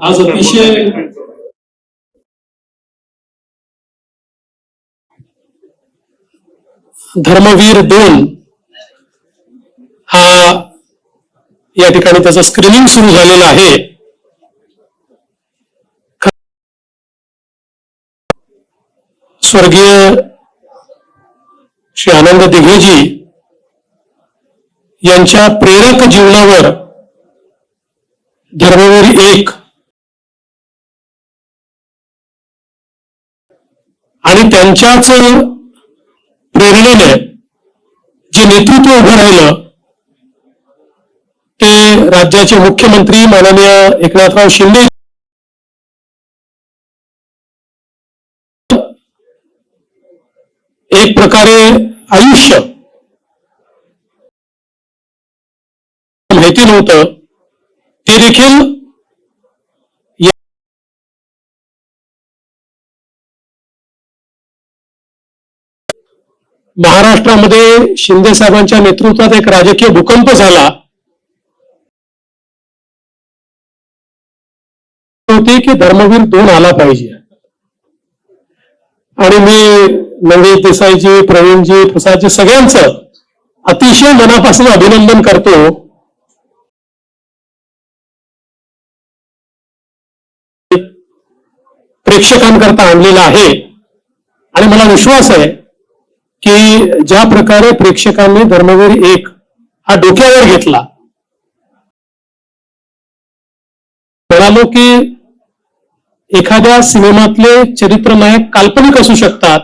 आज अतिशय धर्मवीर दोन हा या ठिकाणी त्याचं स्क्रीनिंग सुरू झालेलं आहे स्वर्गीय श्री आनंद दिघेजी यांच्या प्रेरक जीवनावर धर्मवीर एक त्यांच्याच प्रेरणेने जे नेतृत्व उभं राहिलं ते राज्याचे मुख्यमंत्री माननीय एकनाथराव शिंदे एक प्रकारे आयुष्य माहिती नव्हतं. ते देखील महाराष्ट्रामध्ये शिंदे साहेबांच्या नेतृत्वात एक राजकीय भूकंप झाला. होती की धर्मवीर दोन आला पाहिजे. आणि मी नवनीत देसाईजी प्रवीणजी प्रसादजी सगळ्यांचं अतिशय मनापासून अभिनंदन करतो. प्रेक्षकांकरता आणलेला आहे. आणि मला विश्वास आहे की ज्या प्रकारे प्रेक्षकांनी धर्मवीर एक हा डोक्यावर घेतला. म्हणालो की एखाद्या सिनेमातले चरित्र नायक काल्पनिक असू शकतात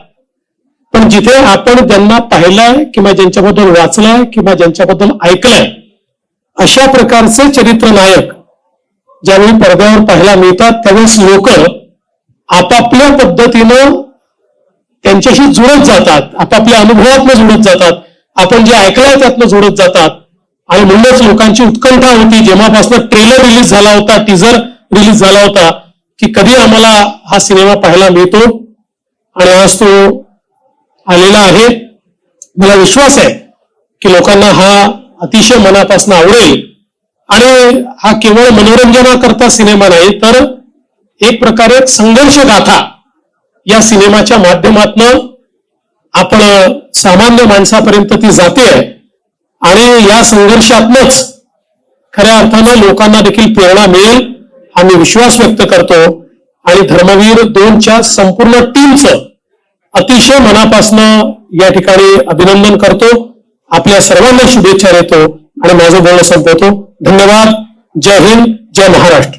पण जिथे आपण ज्यांना पाहिलंय किंवा ज्यांच्याबद्दल वाचलंय किंवा ज्यांच्याबद्दल ऐकलंय अशा प्रकारचे चरित्र नायक ज्यावेळी पडद्यावर पाहायला मिळतात त्यावेळेस लोक आपापल्या पद्धतीनं त्यांच्याशी जुळत जातात. आपापल्या अनुभवातनं जुळत जातात. आपण जे ऐकलंय त्यातनं जुळत जातात. आणि म्हणूनच लोकांची उत्कंठा होती. जेव्हापासून ट्रेलर रिलीज झाला होता टीझर रिलीज झाला होता की कधी आम्हाला हा सिनेमा पाहायला मिळतो? आणि आज तो आलेला आहे. मला विश्वास आहे की लोकांना हा अतिशय मनापासून आवडेल. आणि हा केवळ मनोरंजनाकरता सिनेमा नाही तर एक प्रकारे संघर्ष गाथा या सिनेमाच्या माध्यमातन आपण सामान्य माणसापर्यंत ती जाते. आणि या संघर्षातनच खऱ्या अर्थानं लोकांना देखील प्रेरणा मिळेल हा मी विश्वास व्यक्त करतो. आणि धर्मवीर दोनच्या संपूर्ण टीमचं अतिशय मनापासनं या ठिकाणी अभिनंदन करतो. आपल्या सर्वांना शुभेच्छा देतो. आणि माझं बोलणं संपवतो. धन्यवाद. जय हिंद. जय महाराष्ट्र.